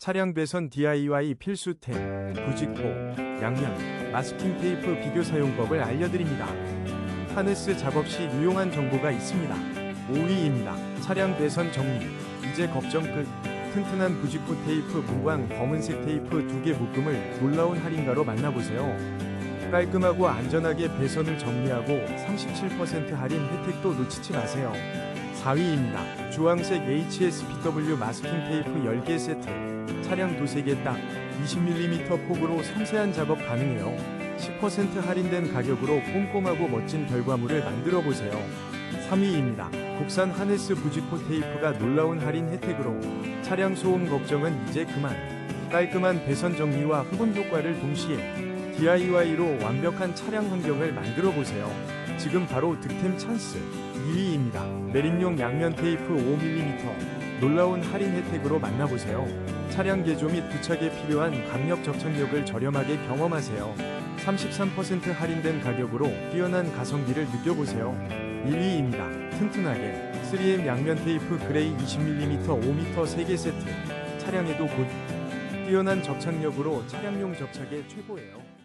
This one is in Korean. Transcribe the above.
차량 배선 DIY 필수템, 부직포, 양면, 마스킹 테이프 비교 사용법을 알려드립니다. 하네스 작업 시 유용한 정보가 있습니다. 5위입니다. 차량 배선 정리. 이제 걱정 끝. 튼튼한 부직포 테이프 무광 검은색 테이프 두 개 묶음을 놀라운 할인가로 만나보세요. 깔끔하고 안전하게 배선을 정리하고 37% 할인 혜택도 놓치지 마세요. 4위입니다. 주황색 HSPW 마스킹 테이프 10개 세트. 차량 개딱 20mm 폭으로 섬세한 작업 가능해요. 10% 할인된 가격으로 꼼꼼하고 멋진 결과물을 만들어 보세요. 3위입니다. 국산 하네스 부직포 테이프가 놀라운 할인 혜택으로 차량 소음 걱정은 이제 그만. 깔끔한 배선 정리와 흡음 효과를 동시에 DIY로 완벽한 차량 환경을 만들어 보세요. 지금 바로 득템 찬스. 2위입니다. 내린용 양면 테이프 5mm. 놀라운 할인 혜택으로 만나보세요. 차량 개조 및 부착에 필요한 강력 접착력을 저렴하게 경험하세요. 33% 할인된 가격으로 뛰어난 가성비를 느껴보세요. 1위입니다. 튼튼하게 3M 양면 테이프 그레이 20mm 5m 3개 세트. 차량에도 곧 뛰어난 접착력으로 차량용 접착에 최고예요.